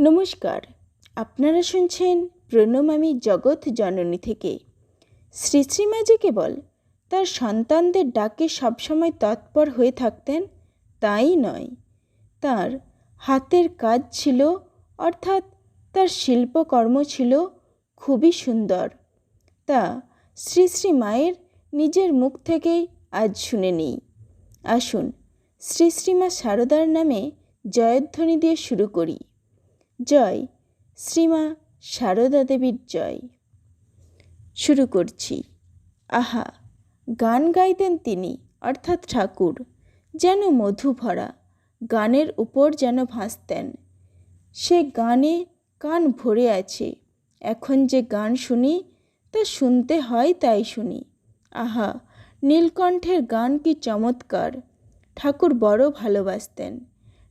নমস্কার, আপনারা শুনছেন প্রণমামী জগৎ জননী থেকে। শ্রী শ্রীমা যে কেবল তার সন্তানদের ডাকে সবসময় তৎপর হয়ে থাকতেন, তাই নয়। তার হাতের কাজ ছিল, অর্থাৎ তার শিল্পকর্ম ছিল, খুবই সুন্দর। তা শ্রী শ্রী মায়ের নিজের মুখ থেকেই আজ শুনে নিই। আসুন, শ্রী শ্রীমা সারদার নামে জয়ধ্বনি দিয়ে শুরু করি। জয়। শ্রীমা সারদা দেবীর জয়। শুরু করছি। আহা, গান গাইতেন তিনি, অর্থাৎ ঠাকুর, যেন মধু ভরা গানের উপর যেন ভাসতেন। সে গানে কান ভরে আছে, এখন যে গান শুনি, তা শুনতে হয় তাই শুনি। আহা, নীলকণ্ঠের গান কি চমৎকার, ঠাকুর বড় ভালোবাসতেন।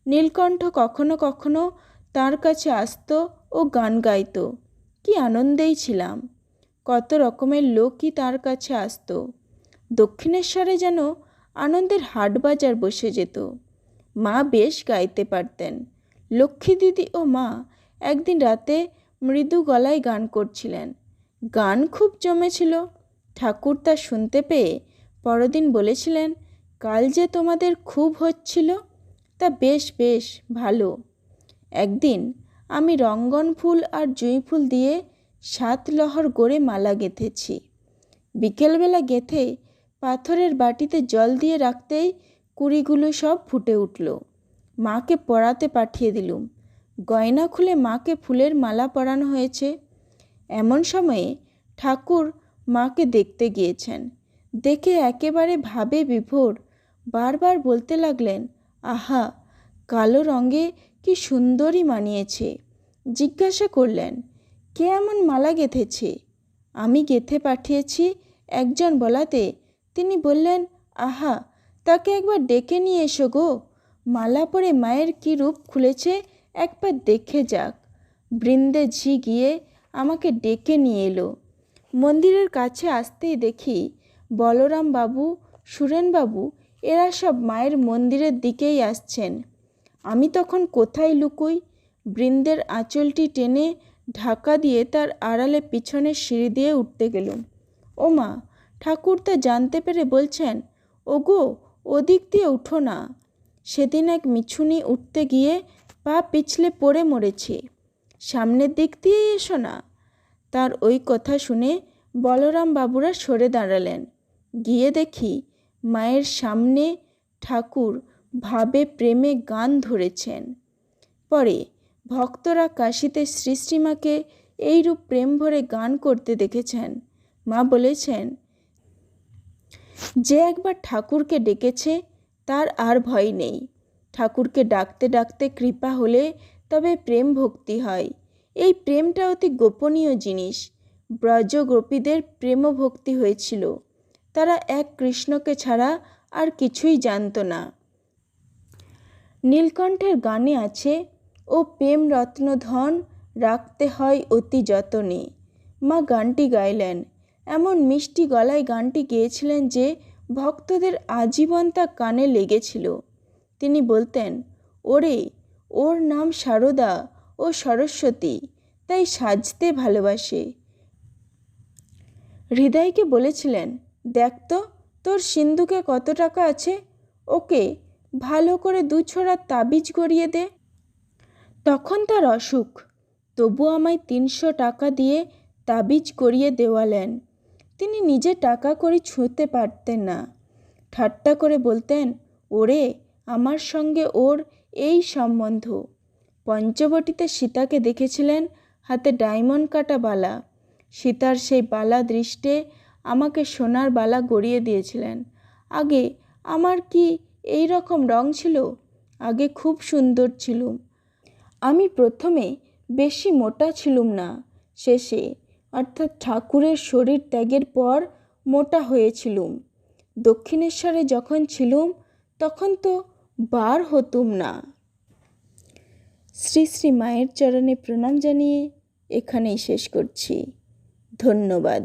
নীলকণ্ঠ কখনো কখনো তার কাছে আসতো ও গান গাইতো। কি আনন্দেই ছিলাম। কত রকমের লোকই তার কাছে আসতো। দক্ষিণেশ্বরে যেন আনন্দের হাট বাজার বসে যেত। মা বেশ গাইতে পারতেন। লক্ষ্মী দিদি ও মা একদিন রাতে মৃদু গলায় গান করছিলেন। গান খুব জমেছিল। ঠাকুর তা শুনতে পেয়ে পরদিন বলেছিলেন, কাল যে তোমাদের খুব হচ্ছিল, তা বেশ বেশ ভালো। একদিন আমি রঙ্গন ফুল আর জুঁই ফুল দিয়ে সাত লহর গড়ে মালা গেঁথেছি। বিকেলবেলা গেঁথে পাথরের বাটিতে জল দিয়ে রাখতেই কুড়িগুলো সব ফুটে উঠল। মাকে পড়াতে পাঠিয়ে দিলুম। গয়না খুলে মাকে ফুলের মালা পরানো হয়েছে। এমন সময়ে ঠাকুর মাকে দেখতে গিয়েছেন। দেখে একেবারে ভাবে বিভোর বারবার বলতে লাগলেন, আহা, কালো রঙে কি সুন্দরী মানিয়েছে। জিজ্ঞাসা করলেন, কে এমন মালা গেঁথেছে? আমি গেঁথে পাঠিয়েছি একজন বলাতে। তিনি বললেন, আহা, তাকে একবার ডেকে নিয়ে এসো গো। মালা পরে মায়ের কী রূপ খুলেছে একবার দেখে যাক। বৃন্দে ঝি গিয়ে আমাকে ডেকে নিয়ে এলো। মন্দিরের কাছে আসতেই দেখি বলরাম বাবু সুরেনবাবু, এরা সব মায়ের মন্দিরের দিকেই আসছেন। আমি তখন কোথায় লুকোই? বৃন্দের আঁচলটি টেনে ঢাকা দিয়ে তার আড়ালে পিছনের সিঁড়ি দিয়ে উঠতে গেলুম। ও মা ঠাকুর তা জানতে পেরে বলছেন, ওগো, ওদিক দিয়ে উঠো না। সেদিন এক মিছুনি উঠতে গিয়ে পা পিছলে পড়ে মরেছে। সামনের দিক দিয়ে এসো না। তার ওই কথা শুনে বলরাম বাবুরা সরে দাঁড়ালেন। গিয়ে দেখি মায়ের সামনে ঠাকুর ভাবে প্রেমে গান ধরেছেন। পরে ভক্তরা কাশিতে শ্রীশ্রীমাকে এইরূপ প্রেম ভরে গান করতে দেখেছেন। মা বলেছেন, যে একবার ঠাকুরকে ডেকেছে, তার আর ভয় নেই। ঠাকুরকে ডাকতে ডাকতে কৃপা হলে তবে প্রেম ভক্তি হয়। এই প্রেমটা অতি গোপনীয় জিনিস। ব্রজ গোপীদের প্রেম ভক্তি হয়েছিল। তারা এক কৃষ্ণকে ছাড়া আর কিছুই জানত না। নীলকণ্ঠের গানে আছে, ও প্রেম রত্ন ধন রাখতে হয় অতি যতনে। মা গানটি গাইলেন। এমন মিষ্টি গলায় গানটি গেয়েছিলেন যে ভক্তদের আজীবন তা কানে লেগেছিল। তিনি বলতেন, ওরে, ওর নাম সারদা ও সরস্বতী, তাই সাজতে ভালোবাসে। হৃদয়কে বলেছিলেন, দেখ তো, তোর সিন্ধুকে কত টাকা আছে? ওকে ভালো করে দু ছোড়া তাবিজ গড়িয়ে দে। তখন তার অসুখ। তবু আমায় তিনশো টাকা দিয়ে তাবিজ গড়িয়ে দেওয়ালেন। তিনি নিজে টাকা করে ছুঁতে পারতেন না। ঠাট্টা করে বলতেন, ওরে, আমার সঙ্গে ওর এই সম্বন্ধ। পঞ্চবটিতে সীতাকে দেখেছিলেন হাতে ডায়মন্ড কাটা বালা। সীতার সেই বালা দৃষ্টে আমাকে সোনার বালা গড়িয়ে দিয়েছিলেন। আগে আমার কি এই রকম রং ছিল, আগে খুব সুন্দর ছিলুম আমি প্রথমে বেশি মোটা ছিলুম না, শেষে অর্থাৎ ঠাকুরের শরীর ত্যাগের পর মোটা হয়েছিলুম। দক্ষিণেশ্বরে যখন ছিলুম, তখন তো বার হতুম না। শ্রী শ্রী মায়ের চরণে প্রণাম জানিয়ে এখানেই শেষ করছি। ধন্যবাদ।